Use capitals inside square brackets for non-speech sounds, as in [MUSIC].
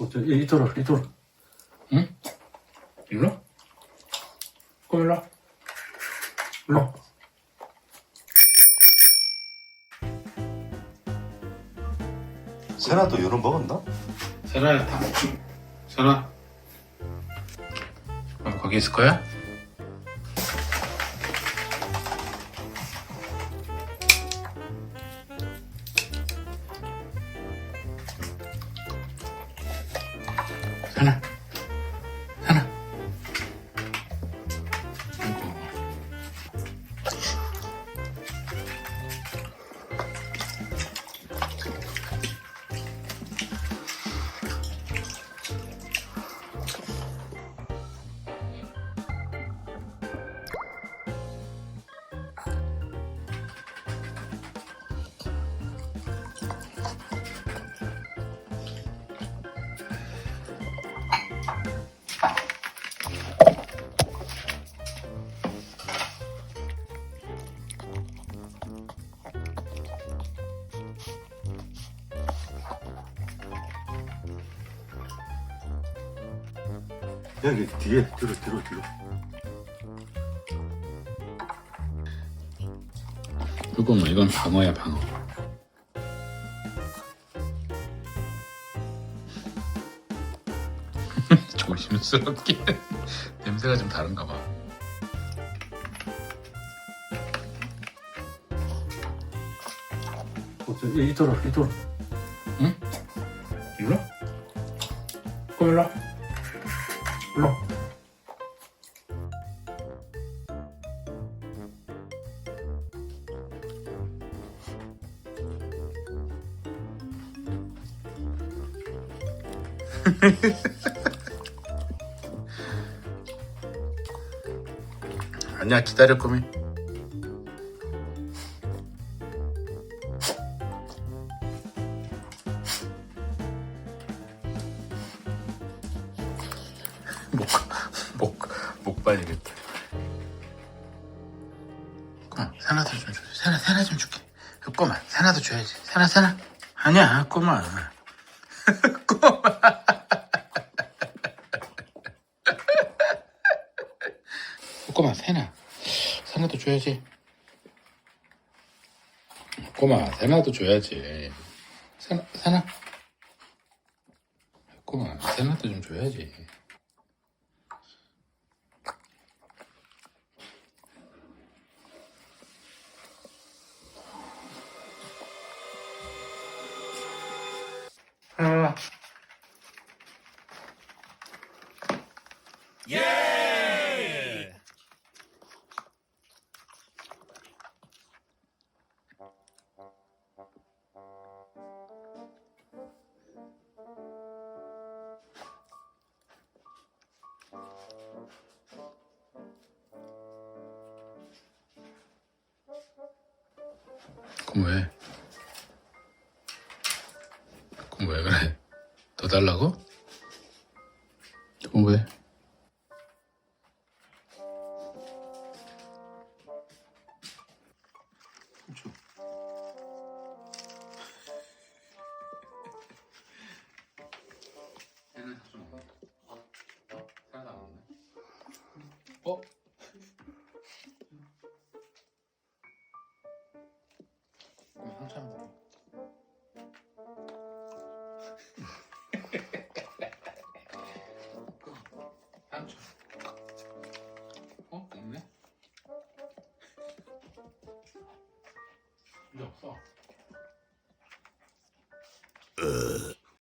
어때? 이토록 이토록 응? 일로? 그럼 일로? 일로? 세나도 연어 먹었나? 세라야 다 먹지 세라 그럼 거기 있을 거야? 여기 뒤에 뒤로 뒤로 뒤로 잠깐만 이건 방어야 방어 [LAUGHS] 조심스럽게 [LAUGHS] 냄새가 좀 다른가 봐 어때? 이토록 이토록 응? 일로? 그럼 일로? 일로? [LAUGHS] 아니야 기다릴 거면 목 빨리겠다. 꼬마, 세나도 좀 줘. 세나, 세나 좀 줄게. 꼬마, 세나도 줘야지. 세나, 세나. 아니야, 꼬마. [LAUGHS] 꼬마. 꼬마, 세나. 세나도 줘야지. 꼬마, 세나도 줘야지. 세나, 세나. 꼬마, 세나도 좀 줘야지. 하나. 그럼 왜? 왜 그래? 더 달라고? 그럼 왜? 어? 이제 없어.